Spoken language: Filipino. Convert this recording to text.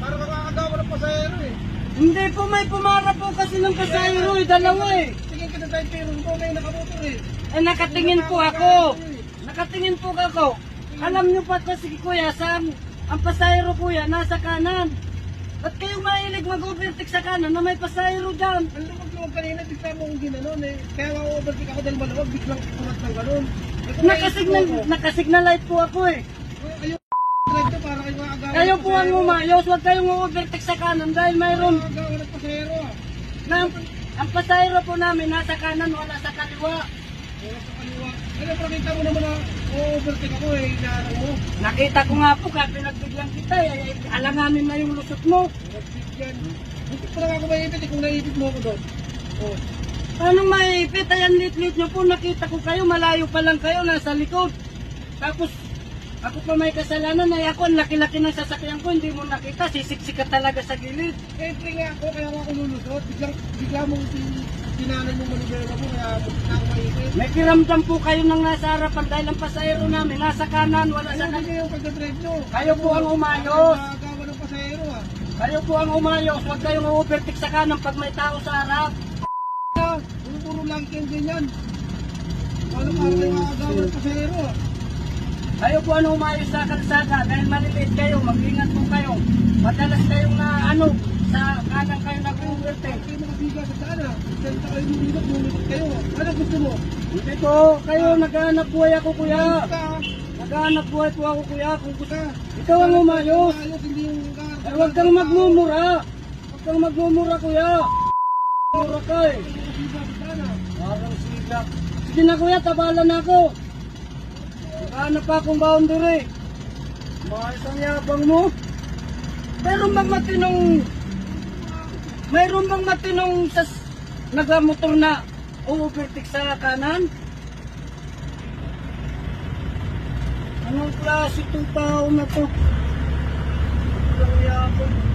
Para makakagawa ng pasahero eh. Hindi po may pumara po kasi ng pasayro eh, dalawa eh. Tingin ka na tayo pero ko may nakamotor eh. Eh nakatingin po ako. Nakatingin po ako. Alam niyo pa kasi kuya, saan ang pasayro kuya, nasa kanan. Ba't kayo mahilig mag-overtake sa kanan na may pasayro dyan? Ang lumag-lumag kanina, bigla mo kong ginanon eh. Kaya nga overtake ako dahil maluwag, biglang kumat ng ganun. Kung Nakasignal, nakasignal light po ako eh. Kayo po ang pasahero. umayos, huwag kayong overtake sa kanan dahil mayroon pasahero na ang pasayro po namin nasa kanan, wala sa kaliwa. Wala sa kaliwa. Ano, pakita mo naman na overtake ako eh. Nakita ko nga po, kaya pinagbigyan kita eh. Alanganin na yung lusot mo. Hindi ko lang ako maipit eh, kung naipit mo ako doon. Oh. Maipit? Ayan, lit-lit nyo po. Nakita ko kayo, malayo pa lang kayo, nasa likod. Tapos, ako pa may kasalanan ay ako, ang laki-laki ng sasakyan ko, hindi mo nakita, sisiksik ka talaga sa gilid. Siyempre nga ako, kaya ako lulusot. Biglang, bigla tin- tinanan yung manibela ko, kaya ako maipit. May kiramdam po kayo nang nasa harapan dahil ang pasahero namin, nasa kanan, wala sa kanan. din yung pagdadrive nyo? Kayo po ang umayos. Nakagawa ng pasahero ah. Kayo po ang umayos, huwag kayong overtake sa kanan pag may tao sa harap. Puro-puro lang kayo ganyan. Ano para kayo makagawa ng pasahero ah. Kayo po ang umayos sa kalsada dahil maliliit kayo, mag-ingat po kayo. Madalas kayong na ano, sa kanan kayo nag-overtake. Kayo makasiga sa daan ah. Salita kayo lumilot, lumilot kayo ah. Ano gusto mo? Hindi po, kayo naghahanap buhay ako kuya. Ah. Naghahanap buhay po ako kuya. Kung gusto, Ka. ikaw ang umayos. Eh, huwag kang magmumura. Huwag kang magmumura kuya. Mura ka eh. Ah. Parang siga. Sige na kuya, tabalan ako. Naghahanap pa akong boundary. Mahal ang yabang mo. Meron bang matinong... Mayroon bang matinong sa nagmamotor na overtake sa kanan? Anong klase itong tao na to? Ang yabang.